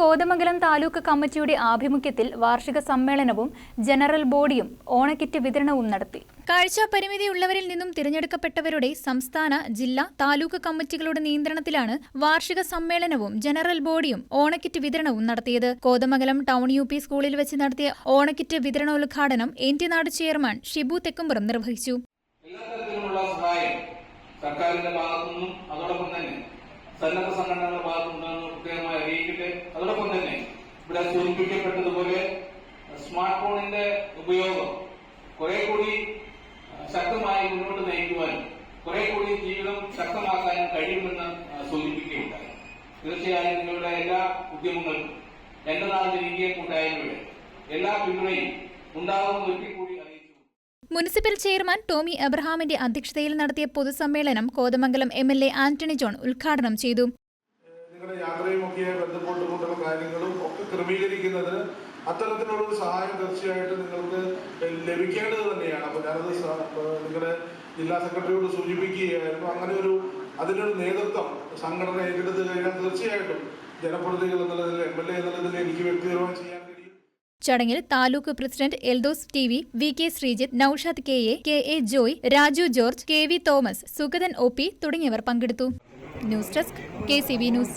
കോതമംഗലം താലൂക്ക് കമ്മിറ്റിയുടെ ആഭിമുഖ്യത്തിൽ വാർഷിക സമ്മേളനവും ജനറൽ ബോഡിയും ഓണക്കിറ്റ് വിതരണവും നടത്തി. കാഴ്ച പരിമിതിയുള്ളവരിൽ നിന്നും തിരഞ്ഞെടുക്കപ്പെട്ടവരുടെ സംസ്ഥാന ജില്ലാ താലൂക്ക് കമ്മിറ്റികളുടെ നിയന്ത്രണത്തിലാണ് വാർഷിക സമ്മേളനവും ജനറൽ ബോഡിയും ഓണക്കിറ്റ് വിതരണവും നടത്തിയത്. കോതമംഗലം ടൗൺ യു പി സ്കൂളിൽ വെച്ച് നടത്തിയ ഓണക്കിറ്റ് വിതരണോദ്ഘാടനം എൻ ടി നാട് ചെയർമാൻ ഷിബു തെക്കുംപുറം നിർവഹിച്ചു. എല്ലാ തരത്തിലുമുള്ള സഹായം സർക്കാരിന്റെ ഭാഗത്തുനിന്നും അതോടൊപ്പം തന്നെ സന്നദ്ധ സംഘടനകളുടെ ഭാഗത്തുനിന്നും പ്രത്യേകമായി അറിയിക്കട്ടെ. അതോടൊപ്പം തന്നെ ഇവിടെ സൂചിപ്പിക്കപ്പെട്ടതുപോലെ സ്മാർട്ട് ഫോണിന്റെ ഉപയോഗം കുറെ കൂടി ശക്തമായി മുന്നോട്ട് നയിക്കുവാനും കുറെ കൂടി ജീവിതം ശക്തമാക്കാനും കഴിയുമെന്ന് സൂചിപ്പിക്കുകയുണ്ടായി. തീർച്ചയായും നിങ്ങളുടെ എല്ലാ ഉദ്യമങ്ങൾക്കും എന്റെ നാട് ജനകീയ കൂട്ടായ്മയുടെ എല്ലാ പിന്തുണയും ഉണ്ടാകുമെന്ന് ഒരിക്കൽ കൂടി മുനിസിപ്പൽ ചെയർമാൻ ടോമി എബ്രഹാമിന്റെ അധ്യക്ഷതയിൽ നടത്തിയ പൊതുസമ്മേളനം Kothamangalam M L A Antony John ഉദ്ഘാടനം ചെയ്തു. കാര്യങ്ങളും ഒക്കെ അത്തരത്തിലുള്ള ഒരു സഹായം തീർച്ചയായിട്ടും നിങ്ങൾക്ക് ലഭിക്കേണ്ടത് തന്നെയാണ്. അപ്പോൾ ഞാനത് നിങ്ങളുടെ ജില്ലാ സെക്രട്ടറിയോട് സൂചിപ്പിക്കുകയായിരുന്നു. അങ്ങനെ ഒരു അതിനൊരു നേതൃത്വം സംഘടന ഏറ്റെടുത്ത് കഴിഞ്ഞാൽ തീർച്ചയായിട്ടും ജനപ്രതിനിധികൾ എന്നുള്ള എം എൽ എ എന്നുള്ളതിൽ ചടങ്ങിൽ taluk president Eldose T V V K Sreejith Noushad K A K A Joy Raju George K V Thomas Sugathan O P തുടങ്ങിയവർ പങ്കെടുത്തു. News desk K C V news.